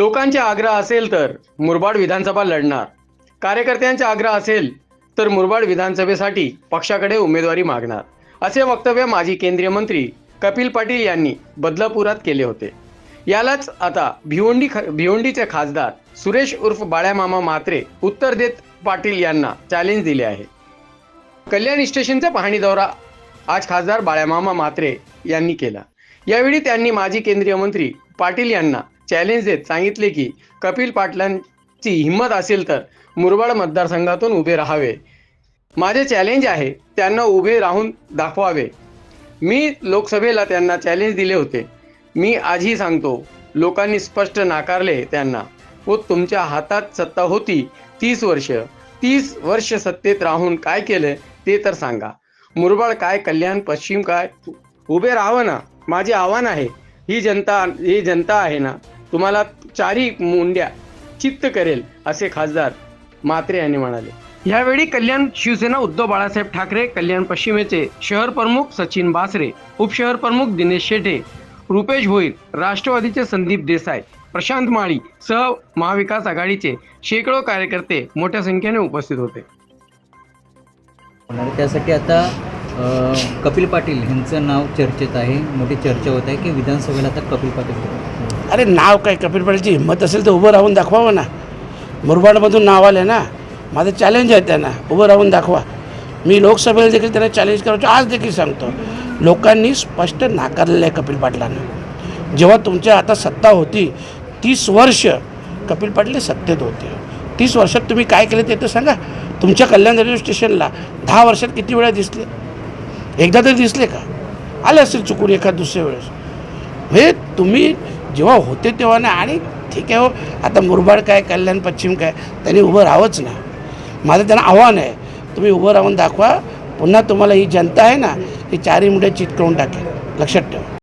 लोकांचा आग्रह असेल तर मुरबाड विधानसभा लढणार. कार्यकर्त्यांचा आग्रह असेल तर मुरबाड विधानसभेसाठी पक्षाकडे उमेदवारी मागणार. असे वक्तव्य माजी केंद्रीय मंत्री कपिल पाटील यांनी बदलापुरात केले होते. यालाच आता भिवंडी ख भिवंडीचे खासदार सुरेश उर्फ बाळ्यामामा म्हात्रे उत्तर देत पाटील यांना चॅलेंज दिले आहे. कल्याण स्टेशनचा पाहणी दौरा आज खासदार बाळ्यामामा म्हात्रे यांनी केला. यावेळी त्यांनी माजी केंद्रीय मंत्री पाटील यांना चॅलेंज देत सांगितले की कपिल पाटलांची हिंमत असेल तर मुरबाड मतदारसंघातून उभे राहावे. माझे चॅलेंज आहे त्यांना उभे राहून दाखवावे. मी लोकसभेला त्यांना चॅलेंज दिले होते. मी आजही सांगतो लोकांनी स्पष्ट नाकारले त्यांना. व तुमच्या हातात सत्ता होती तीस वर्ष. तीस वर्ष सत्तेत राहून काय केलं ते तर सांगा. मुरबाड काय कल्याण पश्चिम काय? उभे राहावं ना. माझे आव्हान आहे. ही जनता ही जनता आहे ना. तुम्हाला चारी मुंड्या चित्त करेल असे खासदार म्हात्रे यांनी म्हणाले यावेळी कल्याण शिवसेना उद्धव बाळासाहेब ठाकरे कल्याण पश्चिमेचे शहर प्रमुख सचिन बासरे उपशहर प्रमुख दिनेश शेटे रुपेश भोईर राष्ट्रवादीचे संदीप देसाई प्रशांत माळी सह महाविकास आघाडीचे शेकडो कार्यकर्ते मोठ्या संख्येने उपस्थित होते. त्यासाठी आता कपिल पाटील यांचं नाव चर्चेत आहे मोठी चर्चा होत आहे की विधानसभेला आता कपिल पाटील अरे नाव काय? कपिल पाटीलची हिंमत असेल तर उभं राहून दाखवावं ना. मुरबाडमधून नाव आलं ना. माझं चॅलेंज आहे त्यांना. उभं राहून दाखवा. मी लोकसभेला देखील त्यांना चॅलेंज करायचो. आज देखील सांगतो. लोकांनी स्पष्ट नाकारलेलं आहे कपिल पाटलांना. जेव्हा तुमच्या आता सत्ता होती तीस वर्ष कपिल पाटील सत्तेत होते. तीस वर्षात तुम्ही काय केलं ते तर सांगा. तुमच्या कल्याण रेल्वे स्टेशनला दहा वर्षात किती वेळा दिसले? एकदा तरी दिसले का? आले असेल चुकून एखाद दुसऱ्या वेळेस. हे तुम्ही जेव्हा होते तेव्हा ना आणि ठीक आहे हो आता मुरबाड काय कल्याण पश्चिम काय त्यांनी उभं राहावंच ना. माझं त्यांना आव्हान आहे तुम्ही उभं राहून दाखवा पुन्हा तुम्हाला ही जनता आहे ना ही चारी मुंड्या चित करून टाकेल. लक्षात ठेवा.